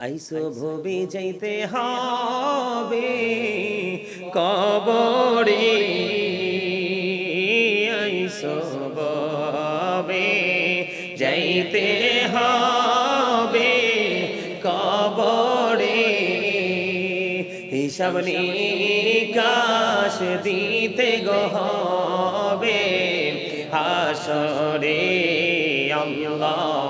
আইসো ভবি যাইতে হবে কবরে। আইসো ভবে যাইতে হবে কবরে। হিসাব নিকাশ দিতে গহবে হাসরে। আল্লাহুম্মা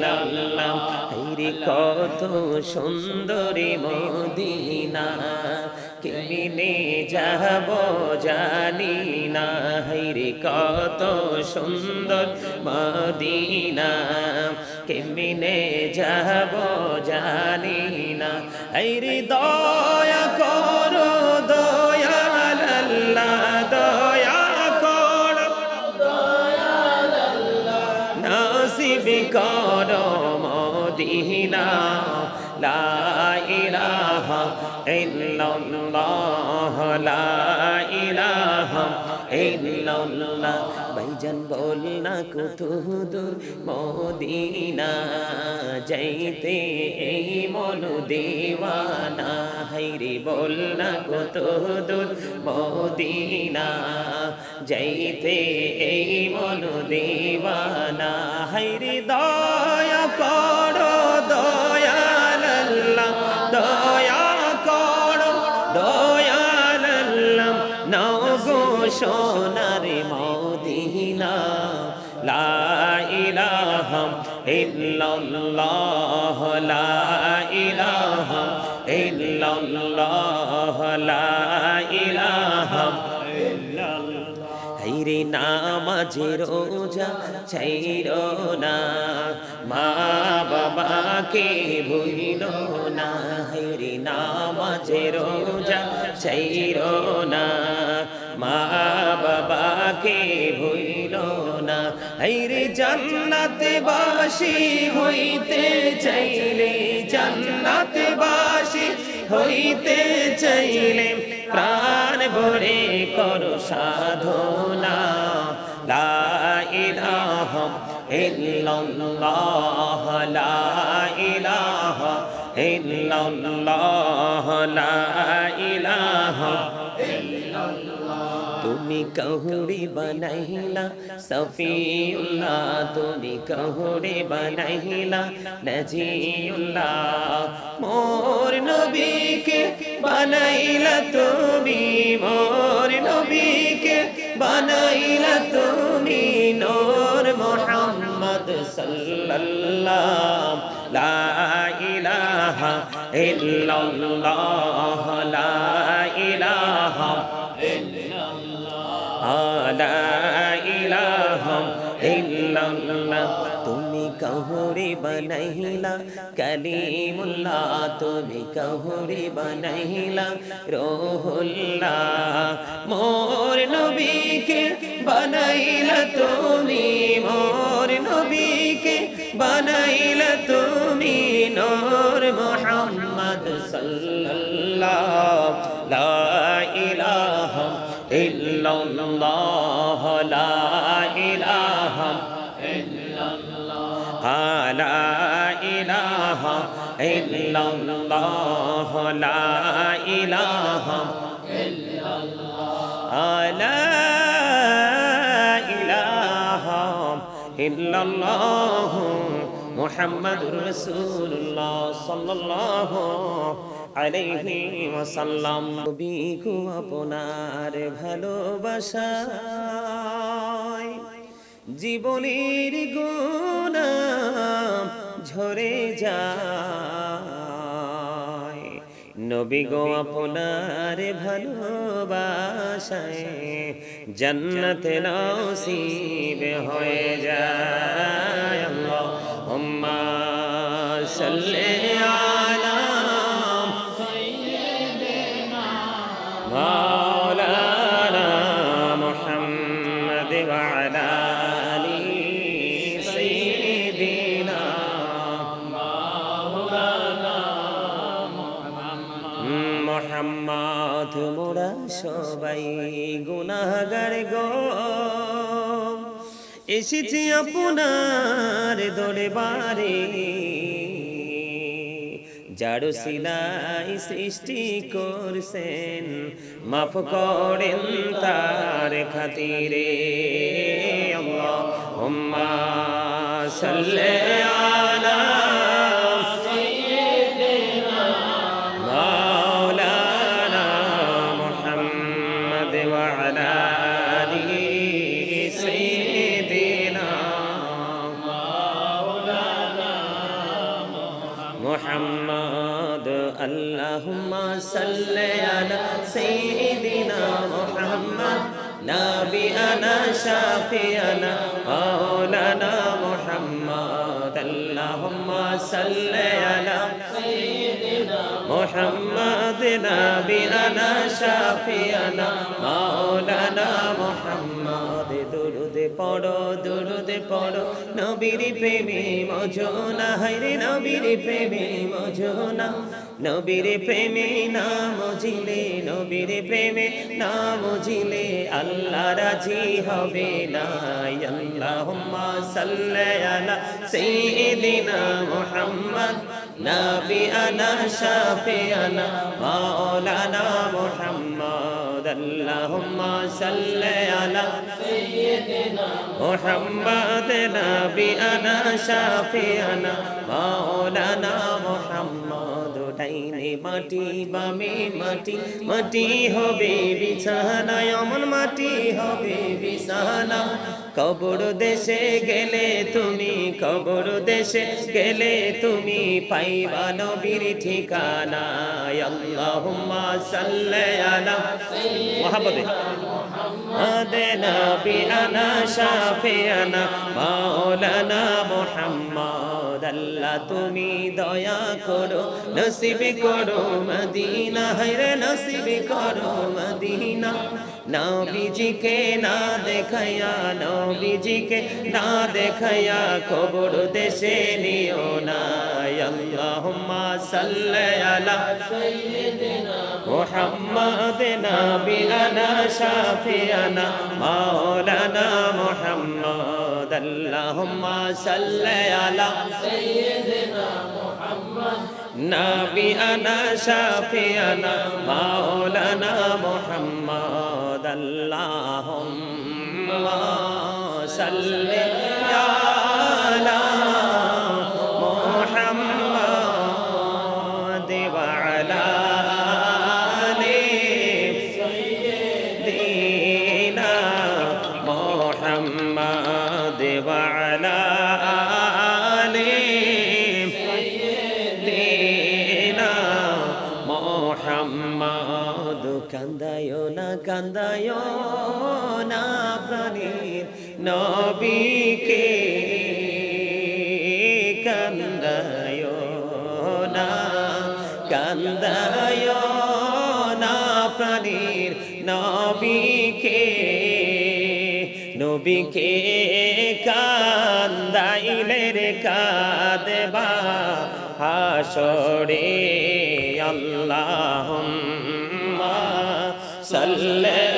কত সুন্দরী মদিনা কেমিনে যাব জানি না। হাইরে কত সুন্দর মদিনা কেমিনে যাব জানি না। হাইরে দয়া করো দয়াল আল্লাহ দয়া করো। নসিব করো মদিনা লা ইলাহা ইল্লাল্লাহ, লা ইলাহা ইল্লাল্লাহ। ভাইজান বল না কত দূর মদিনা, যাইতে এই মন দেওয়ানা হাইরে বল না কত দূর মদিনা, যাইতে এই মন দেওয়ানা হাইরে দয়া সোনার মদিনা, লা ইলাহা ইল্লাল্লাহ, লা ইল্লাল্লাহ, লা ইলাহা নামাজে রোজা না, মা বাবাকে ভুলিল না। হাইরে নামাজে রোজা ছাইর না মা বাবাকে ভুলিল না। হাইরে জান্নাতে বাসি হইতে চাইলে জান্নাতে বাসি হইতে চাইলে প্রাণ ভরে করো সাধনা। লা ইলাহা ইল্লাল্লাহ, লা ইল্লাল্লাহ, লা তুমি কহুরি বানাইলা সফিউল্লাহ তুমি কহুরি বানাইলা, নজিউল্লাহ, মোর নবীকে বানাইলা তুমি, মোর নবীকে বানাইলা তুমি, নূর মুহাম্মদ সাল্লাল্লাহ লা ইলাহা ইল্লাল্লাহ। বানাইলা কালিমুল্লাহ, তুমি কহুরে বানাইলা রোহুল্লাহ, মোর নবীকে বানাইলা তুমি, মোর নবীকে বানাইলা তুমি, নূর মুহাম্মদ সাল্লাল্লাহ লা ইলাহা ইল্লাল্লাহ, লা ইলাহা লা ইলাহা ইল্লাল্লাহ লা ইলাহা লা ইলাহা ইল্লাল্লাহ মুহাম্মাদুর রাসূলুল্লাহ সাল্লাল্লাহু আলাইহি ওয়াসাল্লাম নবী গো আপনার ভালোবাসায় জীবনের গুণা ঝরে যায়। নবী গো আপনার ভালোবাসায় জন্নত নসিব হয়ে যায়। আল্লাহুম্মা সাল্লি মোহাম্মদ মোরা সবাই গুনাহগার গো। এসেছি আপনার দরবারে। যার সিলাই সৃষ্টি করছেন, মাফ করেন তার খাতিরে। সাল্লি صل على سيدنا محمد نبينا شافينا مولانا محمد اللهم صل على محمد نبينا شافينا مولانا محمد দুরুদ পড়ো দুরুদ পড়ো নবীর প্রেমে মজনা হাইরে নবীর প্রেমে মজনা নবীর প্রেমে নাম জিলে, নবীর প্রেমে নাম জিলে, আল্লাহ রাজি হবে না আল্লাহুম্মা সাল্লি আলা সাইয়্যিদিনা মুহাম্মদ, নবী আনা শাফি আনা মাওলানা মুহাম্মদ। আল্লাহুম্মা সাল্লি আলা সাইয়্যিদিনা মুহাম্মদ, নবী আনা শাফি আনা মাওলানা মুহাম্মদ। ডাইনে মাটি বামে মাটি মাটি হবে বিছানা এমন মাটি হবে বিছানা কবর দেশে গেলে তুমি, কবর দেশে গেলে তুমি পাইবা নবীর ঠিকানা আল্লাহুম্মা সাল্লি আলা মুহাম্মাদে আদে নবী আনা শাফিয়ানা মাওলানা মুহাম্মদ। আল্লাহ তুমি দয়া করো নসিব করো মদিনা হায়রে নসিব করো মদিনা নবীজিকে না দেখায়া নবীজিকে না দেখায়া কবর দেশে নিও না আল্লাহুম্মা সাল্লি আলা محمد نبينا شافينا مولانا محمد محمد اللہم صلی علی سیدنا محمد نبی انا شافینا مولانا محمد اللہم صلی علی নবীকে কান্দায় না কান্দায় না প্রাণীর নবীকে নবীকে কান্দাইলে রে কাঁদবা হাসরে আল্লাহ সাল্লে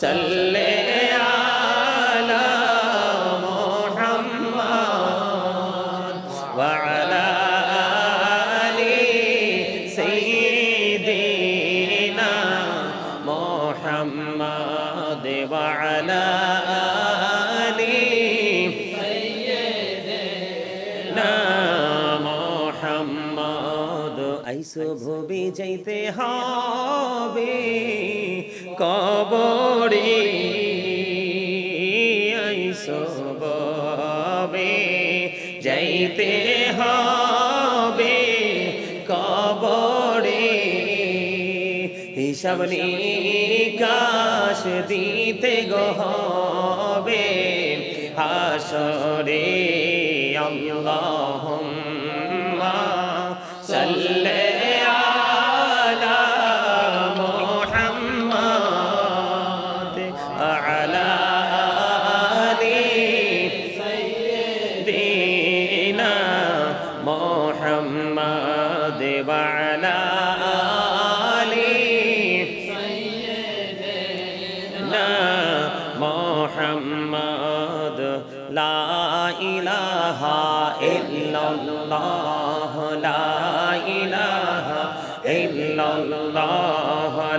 صلی علی محمد وعلی آل سیدنا محمد وعلی آل سیدنا محمد ایسو بھوبی جیتے ہاں কবরে ভবে যাইতে হবে কবরে। হিসাব নিকাশ দিতে গহবে হাসরে আল্লাহুম্মা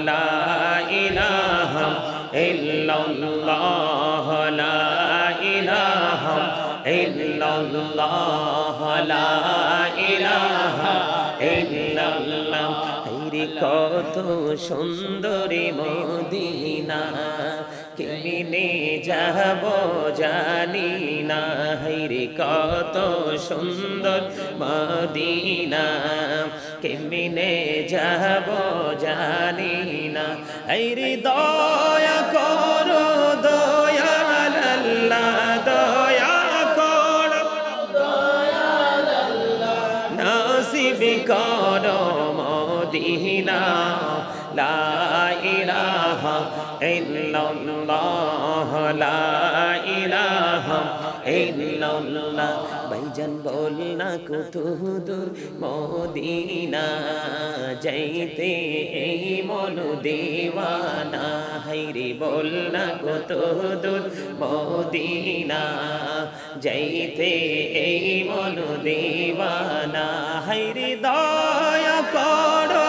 লা ইলাহা ইল্লাল্লাহ লা ইলাহা ইল্লাল্লাহ লা ইলাহা ইল্লাল্লাহ। কত সুন্দরী মদিনা। কেমিনে যাব জানি না। হাইরে কত সুন্দর মদিনা। কেমিনে যাব জানি না। হাইরে দয়া করো, দয়াল আল্লাহ, দয়া করো। করো মদিনা। লা ইলাহা ইল্লাল্লাহ, লা ইলাহা ইল্লাল্লাহ। ভাইজান বল না কত দূর মদিনা, যাইতে এই মন দেওয়ানা। হাইরে বল না কত দূর মদিনা, যাইতে এই মন দেওয়ানা। হাইরে দয়া করো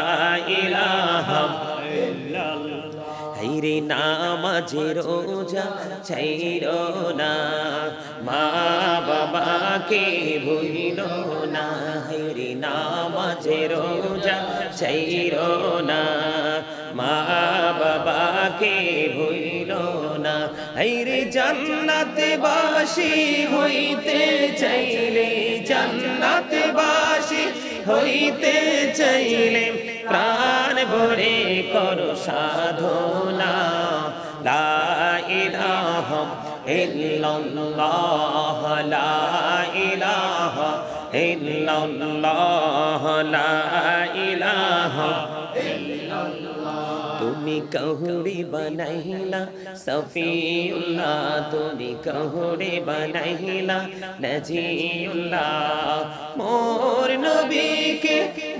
নামাজে রোজা চাইর না। মা বাবাকে ভুলিল না। হাইরে নামাজে রোজা চাইর না। মা বাবাকে ভুলিল না। হাইরে জান্নাতে বাসি হইতে চাইলে, জান্নাতে বাসি হইতে চাইলে প্রাণ ভরে করো সাধনা। লা ইলাহা ইল্লাল্লাহ, লা ইলাহা ইল্লাল্লাহ, লা ইলাহা তুমি কহুড়ি বানাইলা, সফিউল্লাহ, তুমি কহুড়ি বানাইলা, নজিউল্লাহ। মোর নবীকে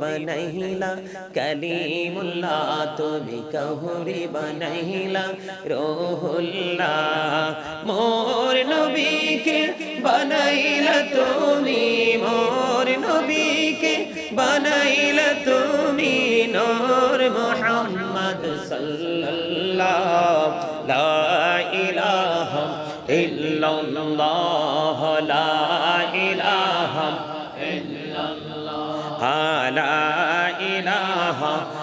বানাইলা কালিমুল্লাহ তুমি কহুরে বানাইলা রোহুল্লাহ, মোর নবীকে বানাইলা তুমি, মোর নবীকে বানাইলা তুমি, নূর মুহাম্মদ সাল্লাল্লাহ লা ইলাহা ইল্লাল্লাহ।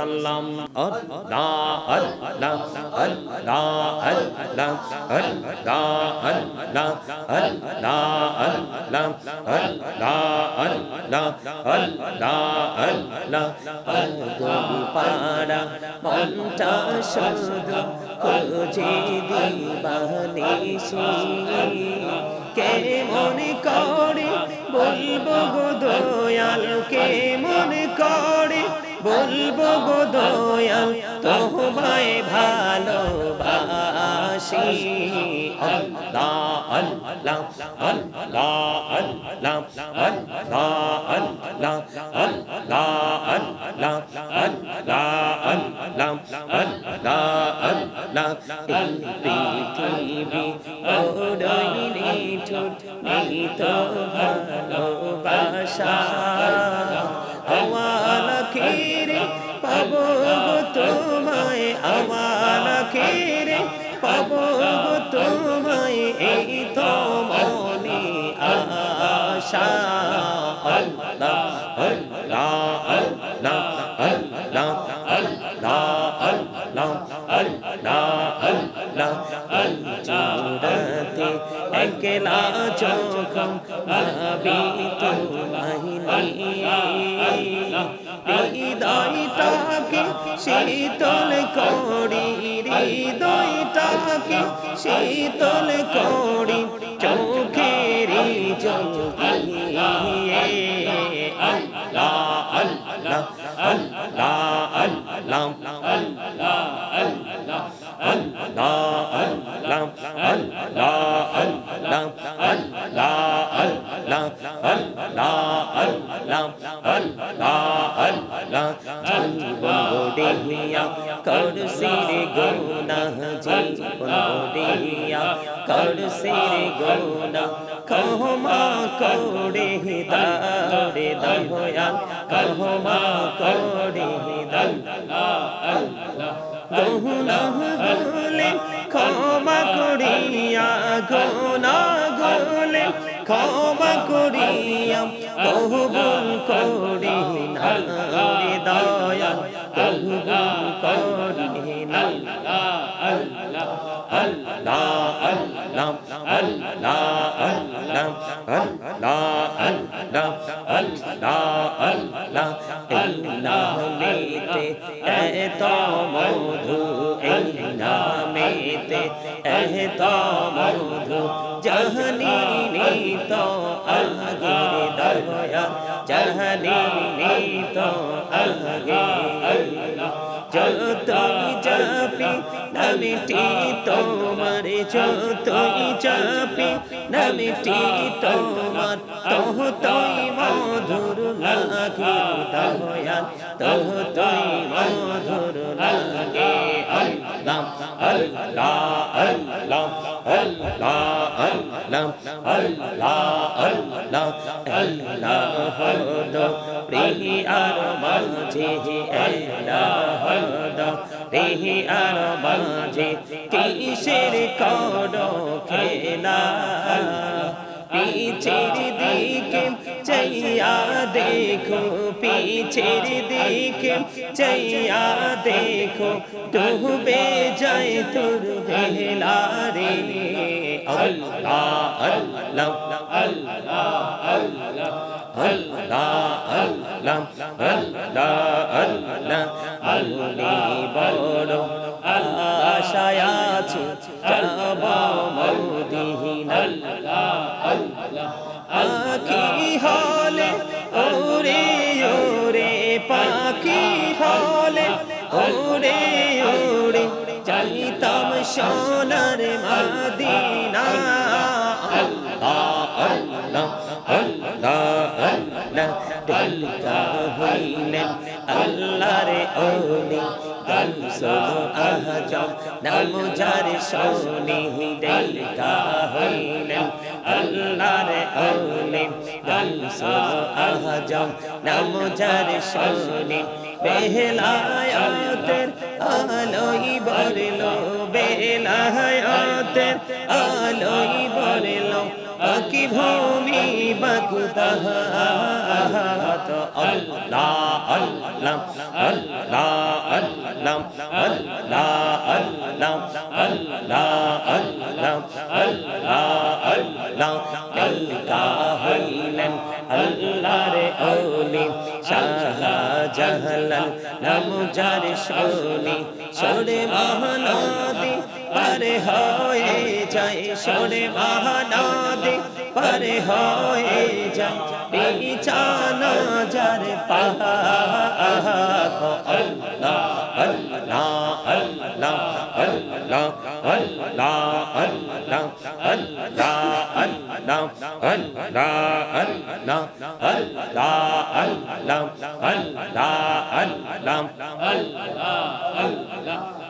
الله الله الله الله الله الله الله الله الله الله الله গরু পাড়া মনটা শুধু খুঁজে দিবানিসি কে মনে করে বলবো গো দয়াল কে মনে করে বলব গো দয়াল তোমায় ভালোবাসি আল্লাহ আল্লাহ আল্লাহ আল্লাহ আল্লাহ আল্লাহ আল্লাহ আল্লাহ আল্লাহ আল্লাহ আল্লাহ আল্লাহ এই পৃথিবী বড়ই নিঠুর নেই তো ভালোবাসা আমার খেরে পাব তোমায় আমার আখিরে পাব তোমায় এই তো মনে আশা আল্লাহ আল্লাহ আল্লাহ আল্লাহ আল্লাহ একলা চোখ আমি তো নাহি শীতল করি। সির গোলা কহমা কৌড়ে দারে দয়াল কহমা কৌড়ে আল্লাহ আল্লাহ গোলা গোলে ক্ষমা করিয়া গোলা গোলে ক্ষমা করিয়া কহবুল করি নারে দয়াল কহবুল করি নারে নামেতে এত মধু এই নামেতে এত মধু জাহানি নিত আগে দয়া জাহানি নিত আগে যতই চাপি নামিটি তোমার যতই চাপি, নামিটি তোমার তহ তই মধুর লাগে দয়া তহ তই মধুর লাগে আল্লাহ আল্লাহ আল্লাহ আল্লাহ আল্লাহ আল্লাহ আল্লাহ আল্লাহ প্রিয়ার মাঝে আল্লাহ হলো প্রিয়ার মাঝে কিসের করো খেলা পিছের দিকে চাইয়া দেখো, পিছের দিকে চাইয়া দেখো, ডুবে যায় তোর বেলা রে। আল্লাহ আল্লাহ আল্লাহ আল্লাহ। আল্লাহ আল্লাহ আল্লাহ আল্লাহ আল্লি বড় আশায় আছে যাব মদিনা আখি হলে ওরে ওরে পাখি হলে ওরে ওরে চাইতাম সোনার আল্লাহ টিকা হইলেন। আল্লাহর ওলি নামুজার সৌনি দেলকা হইলেন। আল্লাহর ওলি গলসো আহজম নামুজার সৌনি বেহলায়াতের আলোই বলল বেহলায়াতের আলোই বলল की भूमि बगुदह तो अल्लाह अल्लम अल्लाह अल्लम अल्लाह अल्लम ओली शाह जहलन नमुजार शोली छोड़े महानादी पर होए जाए छोड़े পারে হয়ে যায় বিছানা যার পাহা আল্লাহ আল্লাহ আল্লাহ আল্লাহ আল্লাহ আল্লাহ আল্লাহ আল্লাহ আল্লাহ আল্লাহ আল্লাহ আল্লাহ আল্লাহ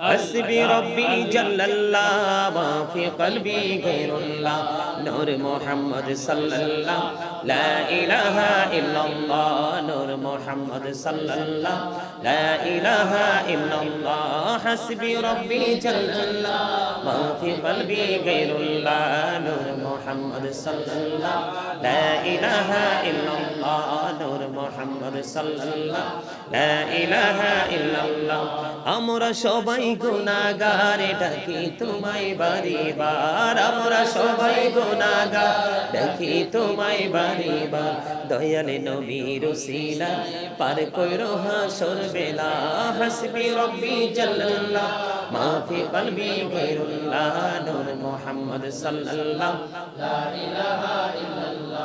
حسبي ربي جل الله ما في قلبي غير الله نور محمد صلى الله لا إله إلا الله نور محمد صلى الله لا إله إلا الله حسبي ربي جل الله ما في قلبي غير الله نور محمد صلى الله لا إله إلا الله نور محمد صلى الله لا إله إلا الله আমরা সবাই গুনাহগার ডাকি তোমায় বাড়িবার আমরা সবাই গুনাহগার ডাকি তোমায় বাড়িবার দয়ালে নবীর সিলা পার কইরো হাসর বেলা। হাসবি রব্বি ما في قلبي غير الله نور محمد صلى الله لا إله إلا الله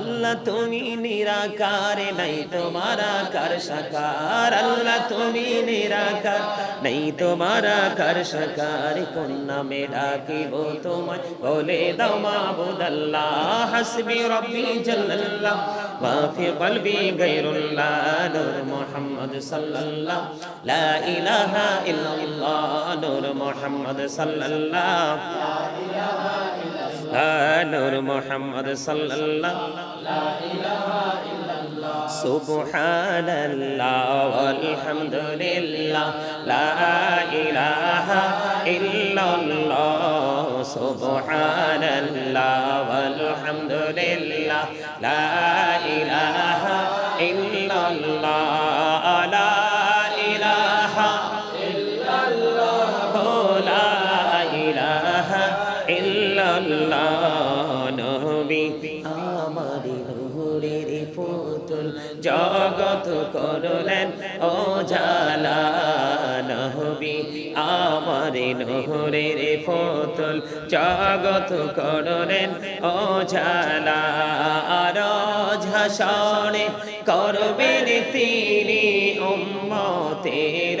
আল্লাহ তুমি নিরাকার, নাই তোমার আকার সাকার। আল্লাহ তুমি নিরাকার, নাই তোমার আকার সাকার। কোন নামে ডাকিব তোমায়? বলে দাও মাহবুদ আল্লাহ হাসবি রব্বি জাল্লাল্লাহ। ওয়া ফি কলবি গায়রুল্লাহ নূর محمد صلى الله لا إله إلا الله نور محمد صلى الله لا إله إلا الله نور محمد صلى الله. لا إله إلا الله سبحان الله والحمد لله لا إله إلا الله. سبحان الله والحمد لله لا إله নবী। আমার নূরের পুতুল জগত করলেন ও জালা নবী। আমার নূরের পুতুল জগত করলেন ও জালা ঝাসনে করবেন তিনি উম্মতের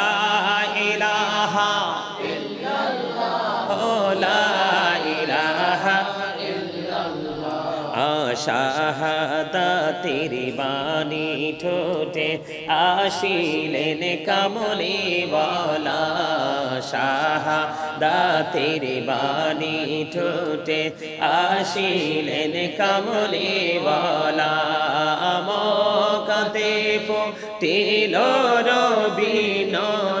শাহাদাতের বাণী ঠোঁটে আসিলেন কামলি বলা শাহাদাতের বাণী ঠোঁটে আসিলেন কামলি বলা মকাতে ফুটিল রবীন রে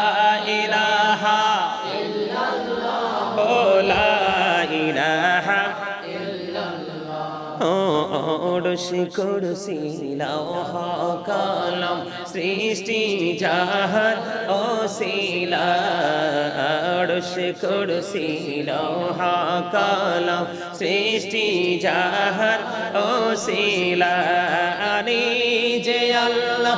ওড়শি করসি লৌহ কলম সৃষ্টি যাহার ও শিলা ওড়শি করসি লৌহ কলম সৃষ্টি যাহার ও শিলা যে আল্লাহ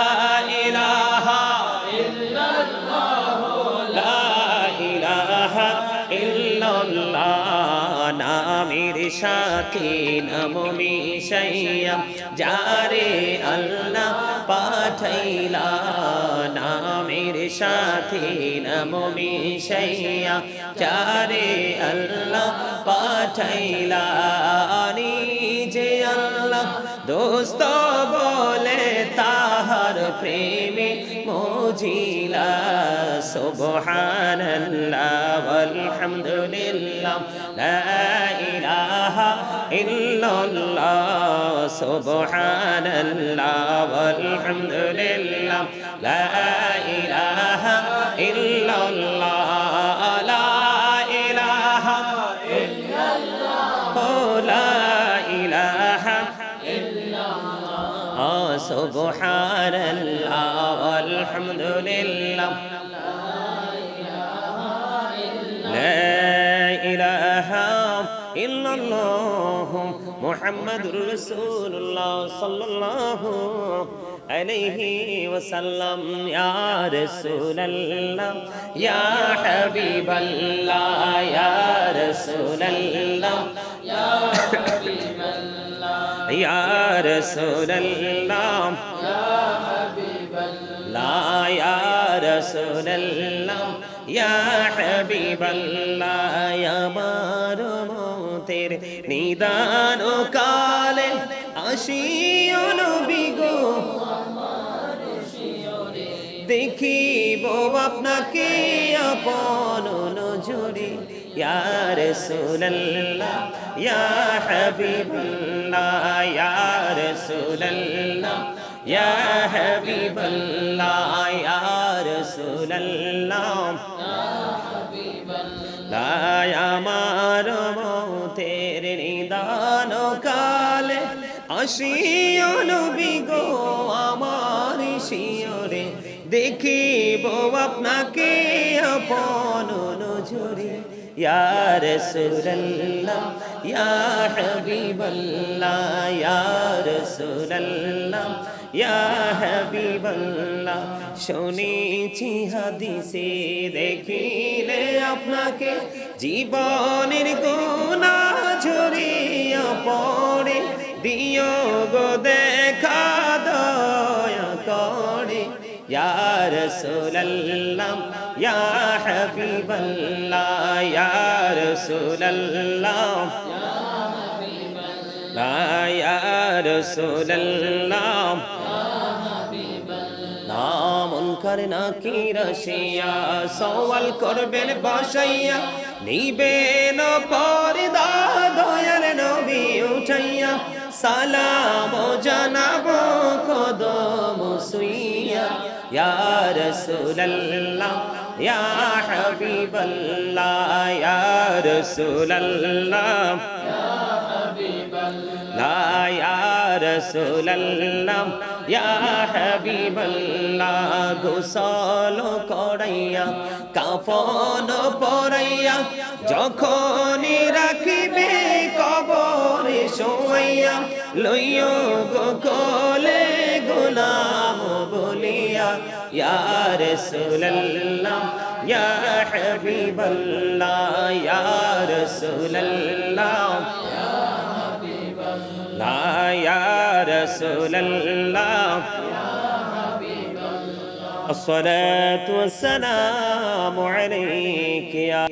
সাথে নাম মিশাইয়া, যারে আল্লাহ পাঠাইলা, নামের সাথী নাম মিশাইয়া, যারে আল্লাহ পাঠাইলা, নিজে আল্লাহ দোস্ত মজিলা সুবহানাল্লাহ আলহামদুলিল্লাহ লা ইলাহা ইল্লাল্লাহ সুবহানাল্লাহ আলহামদুলিল্লাহ লা ইলাহা سبحان الله والحمد لله. لا إله إلا الله محمد رسول الله صلى الله عليه وسلم. يا رسول الله يا حبيب الله يا رسول الله يا رسول الله لا يا رسول الله يا حبيب الله يا মারমতের নিদান কালে আসিও নবী গো দেখিব আপনাকে আপন নজরে ইয়া রাসূলুল্লাহ ইয়া হাবিবাল্লাহ ইয়া রাসূলুল্লাহ ইয়া হাবিবাল্লাহ ইয়া রাসূলুল্লাহ লাই আমার মতের নিদান কালে আসিও নবী গো আমার শিয়রে দেখিব আপনাকে আপন নজরে ইয়া রাসূলুল্লাহ ইয়া হাবিবাল্লাহ ইয়া রাসূলুল্লাহ ইয়া হাবিবাল্লাহ শুনেছি হাদিসে দেখিলে আপনাকে জীবনের গুণা ঝরিয়া পড়ে। দিও গো দেখা দয়া করে। ইয়া রাসূলুল্লাহ ইয়া হাবিবাল্লাহ ইয়া রাসূলুল্লাহ ইয়া রাসূলুল্লাহ নামন করে না কি রসিয়া সওয়াল করবেন বসাইয়া। নিবেন পর্দা দয়াল নবী উঠাইয়া। সালাম জানাব কদম সুইয়া। ইয়া রাসূলুল্লাহ। ইয়া হাবিবাল্লাহ ইয়া রাসূলুল্লাহ লা ইয়া রাসূলুল্লাহ ইয়া হাবিবাল্লাহ গোসল করাইয়া কাফন পরাইয়া যখন রাখিবে কবরে শোয়াইয়া غلام بليا يا رسول الله يا حبيب الله يا رسول الله يا حبيب الله يا رسول الله الصلاة والسلام عليك يا